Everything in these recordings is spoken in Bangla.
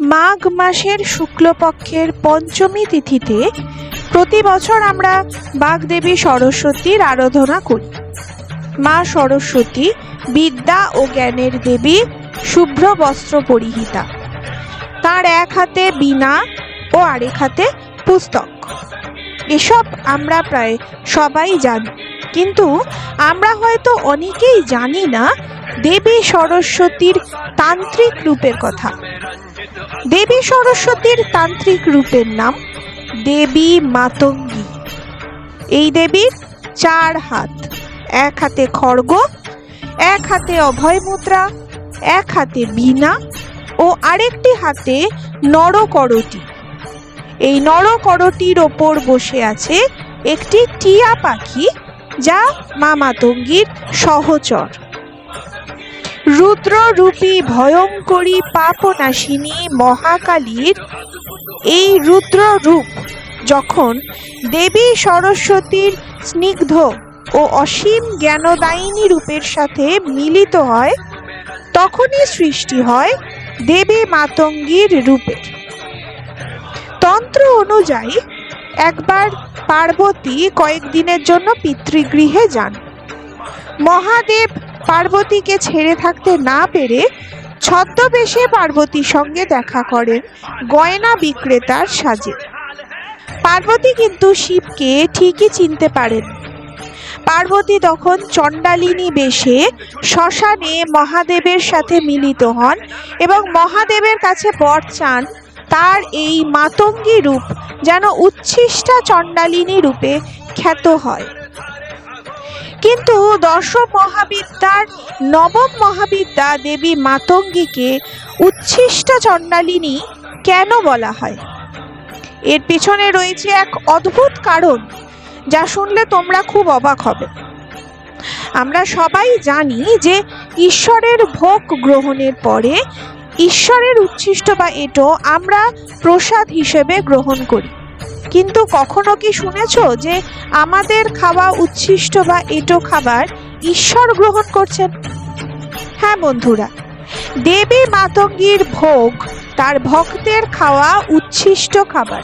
মাঘ মাসের শুক্লপক্ষের পঞ্চমী তিথিতে প্রতি বছর আমরা বাগদেবী সরস্বতীর আরাধনা করি। মা সরস্বতী বিদ্যা ও জ্ঞানের দেবী শুভ্র বস্ত্র পরিহিতা। তার এক হাতে বীণা ও আরেক হাতে পুস্তক। এসব আমরা প্রায় সবাই জানি। কিন্তু আমরা হয়তো অনেকেই জানি না দেবী সরস্বতীর তান্ত্রিক রূপের কথা। দেবী সরস্বতীর তান্ত্রিক রূপের নাম দেবী মাতঙ্গী। এই দেবীর চার হাত, এক হাতে খড়গ, এক হাতে অভয় মুদ্রা, এক হাতে বীণা ও আরেকটি হাতে নরকরটি। এই নরকরটির ওপর বসে আছে একটি টিয়া পাখি যা মা মাতঙ্গীর সহচর। রুদ্ররূপী ভয়ঙ্করী পাপনাশিনী মহাকালীর এই রুদ্ররূপ যখন দেবী সরস্বতীর স্নিগ্ধ ও অসীম জ্ঞানদায়িনী রূপের সাথে মিলিত হয়, তখনই সৃষ্টি হয় দেবী মাতঙ্গীর রূপের তন্ত্র অনুযায়ী একবার পার্বতী কয়েকদিনের জন্য পিতৃগৃহে যান। মহাদেব পার্বতীকে ছেড়ে থাকতে না পেরে ছদ্মবেশে পার্বতীর সঙ্গে দেখা করেন গয়না বিক্রেতার সাজে। পার্বতী কিন্তু শিবকে ঠিকই চিনতে পারেন। পার্বতী তখন চণ্ডালিনী বেশে শ্মশানে মহাদেবের সাথে মিলিত হন এবং মহাদেবের কাছে বর চান তার এই মাতঙ্গী রূপ যেন উচ্ছিষ্টা চণ্ডালিনী রূপে খ্যাত হয়। কিন্তু দশম মহাবিদ্যার নবম মহাবিদ্যা দেবী মাতঙ্গীকে উচ্ছিষ্টা চণ্ডালিনী কেন বলা হয়? এর পিছনে রয়েছে এক অদ্ভুত কারণ যা শুনলে তোমরা খুব অবাক হবে। আমরা সবাই জানি যে ঈশ্বরের ভোগ গ্রহণের পরে ঈশ্বরের উচ্ছিষ্ট বা এটো আমরা প্রসাদ হিসেবে গ্রহণ করি। কিন্তু কখনো কি শুনেছ যে আমাদের খাওয়া উচ্ছিষ্ট বা এটো খাবার ঈশ্বর গ্রহণ করছেন? হ্যাঁ বন্ধুরা, দেবী মাতঙ্গীর ভোগ তার ভক্তের খাওয়া উচ্ছিষ্ট খাবার।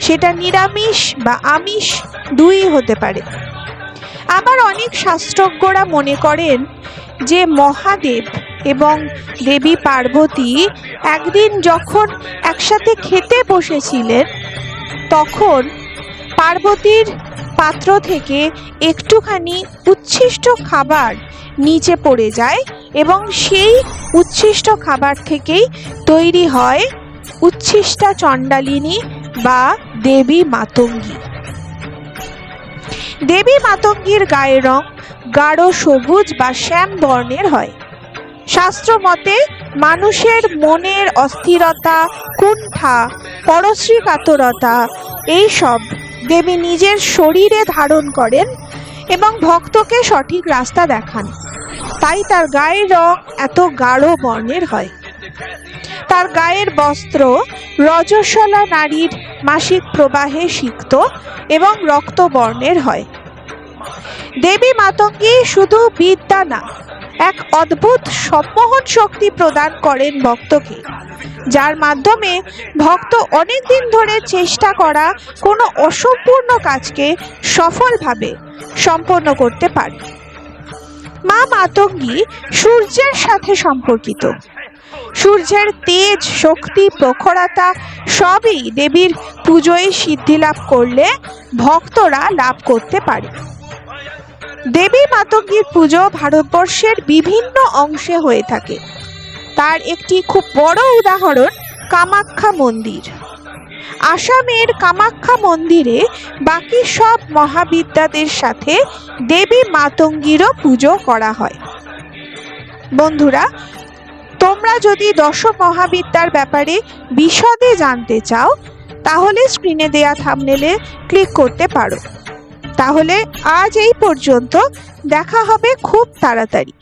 সেটা নিরামিষ বা আমিষ দুই হতে পারে। আবার অনেক শাস্ত্রজ্ঞরা মনে করেন যে মহাদেব এবং দেবী পার্বতী একদিন যখন একসাথে খেতে বসেছিলেন তখন পার্বতীর পাত্র থেকে একটুখানি উচ্ছিষ্ট খাবার নিচে পড়ে যায় এবং সেই উচ্ছিষ্ট খাবার থেকেই তৈরি হয় উচ্ছিষ্টা চণ্ডালিনী বা দেবী মাতঙ্গী। দেবী মাতঙ্গীর গায়ের রং গাঢ় সবুজ বা শ্যাম বর্ণের হয়। শাস্ত্র মতে মানুষের মনের অস্থিরতা, কুণ্ঠা, পরশ্রী কাতরতা, এইসব দেবী নিজের শরীরে ধারণ করেন এবং ভক্তকে সঠিক রাস্তা দেখান। তাই তার গায়ের রং এত গাঢ় বর্ণের হয়। তার গায়ের বস্ত্র রজস্বলা নারীর মাসিক প্রবাহে সিক্ত এবং রক্তবর্ণের হয়। দেবী মাতঙ্গী শুধু বিদ্যা না এক অদ্ভুত সম্মোহন শক্তি প্রদান করেন ভক্তকে, যার মাধ্যমে ভক্ত অনেক দিন ধরে চেষ্টা করা কোনো অসম্পূর্ণ কাজকে সফলভাবে সম্পন্ন করতে পারে। মা মাতঙ্গী সূর্যের সাথে সম্পর্কিত। সূর্যের তেজ, শক্তি, প্রখরতা সবই দেবীর পুজোয় সিদ্ধি লাভ করলে ভক্তরা লাভ করতে পারে। দেবী মাতঙ্গীর পুজো ভারতবর্ষের বিভিন্ন অংশে হয়ে থাকে। তার একটি খুব বড় উদাহরণ কামাখ্যা মন্দির। আসামের কামাখ্যা মন্দিরে বাকি সব মহাবিদ্যাদের সাথে দেবী মাতঙ্গীরও পুজো করা হয়। বন্ধুরা, তোমরা যদি দশ মহাবিদ্যার ব্যাপারে বিশদে জানতে চাও, তাহলে স্ক্রিনে দেয়া থামনেলে ক্লিক করতে পারো। তাহলে আজ এই পর্যন্ত। দেখা হবে খুব তাড়াতাড়ি।